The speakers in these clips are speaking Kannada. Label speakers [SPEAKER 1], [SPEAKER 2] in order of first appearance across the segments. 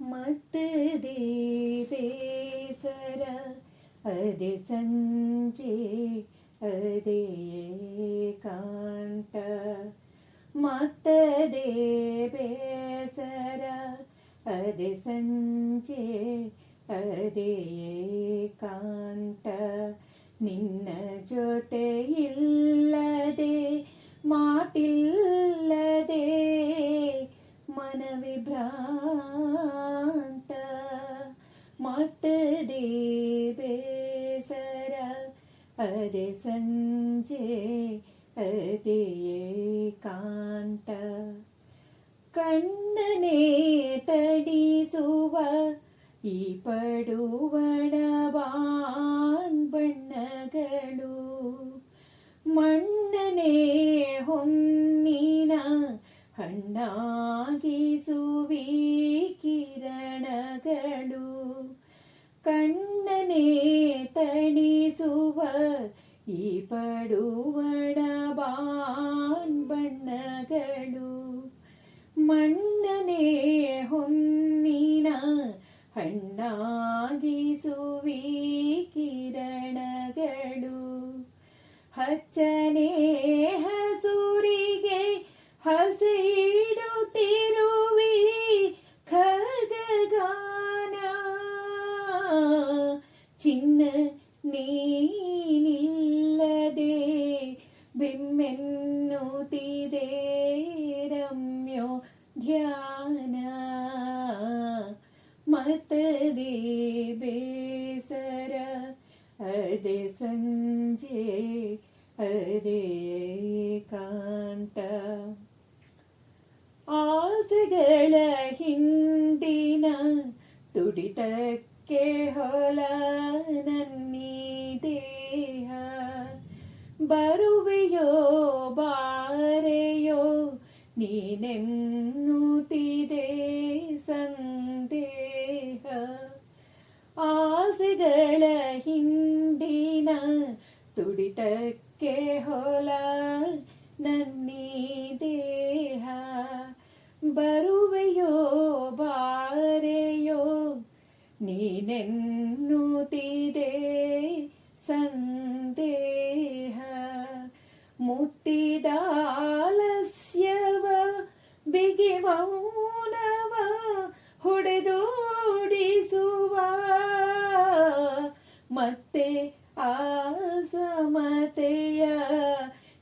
[SPEAKER 1] ಮತ್ತದೇ ಬೇಸರ ಅದೇ ಸಂಜೆ ಅದೇ ಕಾಂತ ಮತ್ತದೇ ಬೇಸರ ಅದೇ ಸಂಜೆ ಅದೇ ಕಾಂತ ನಿನ್ನ ಜೊತೆ ಇಲ್ಲದೆ ಮತ್ತದೇ ಬೇಸರ ಅದೇ ಸಂಜೆ ಅದೇ ಕಾಂತ ಕಣ್ಣನೆ ತಡಿಸುವ ಈ ಪಡುವಡವಾನ್ ಬಣ್ಣಗಳು ಮಣ್ಣನೆ ಹೊನ್ನಿನ ಹಣ್ಣಾಗಿಸುವಿ ಈ ಪಡುವಡಬಾನ್ ಬಣ್ಣಗಳು ಮಣ್ಣನೆ ಹೊನ್ನಿನ ಹಣ್ಣಾಗಿಸುವಿ ಕಿರಣಗಳು. ಹಚ್ಚನೆ ಹಸೂರಿಗೆ ಹಸಿಡುತ್ತಿರುವಿ ಖಗಗಾನ. ಚಿನ್ನ ನೀನಿಲ್ಲದೆ ಮತದೆ ಬೇಸರ ಅದೇ ಸಂಜೆ ಅದೇ ಕಾಂತ ಆಸೆಗಳ ಹಿಂದಿನ ತುಡಿತಕ್ಕೆ ಹೊಲ ನನ್ನೀ ದೇಹ ಬರುವೆಯೋ ಬಾರೆಯೋ ನೀನೆನ್ನುತ್ತಿದೆ ತುಡಿತಕ್ಕೆ ಹೊಲ ನನ್ನೀ ದೇಹ. ಬರುವೆಯೋ ಬಾರೆಯೋ ನೀನೆನ್ನುತ್ತಿದೆ ಸಂದೇಹ. ಮುಟ್ಟಿದಾಲಸ್ಯವ ಬಿಗಿ ಮೌನವ ಹೊಡೆದೋಡಿಸುವ. ಮತ್ತೆ ಆ ಸಮತೆಯ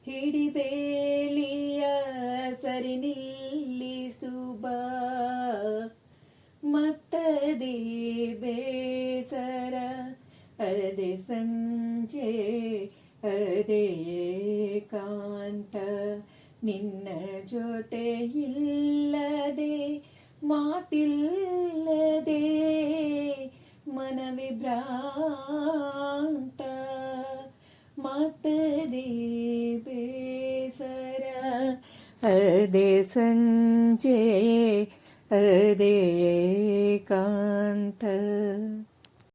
[SPEAKER 1] ಹಿಡಿಬೇಲಿಯ ಸರಿ ನಿಲ್ಲಿಸುಬ ಮತ್ತದೇ ಬೇಸರ, ಅರದೆ ಸಂಜೆ, ಅರದೆ ಕಾಂತ ನಿನ್ನ ಜೊತೆ ಇಲ್ಲದೆ, ಮಾತಿಲ್ಲದೆ ಮನವಿ ಮತ್ತದೇ ಬೇಸರ ಅದೇ ಸಂಜೆ ಅದೇ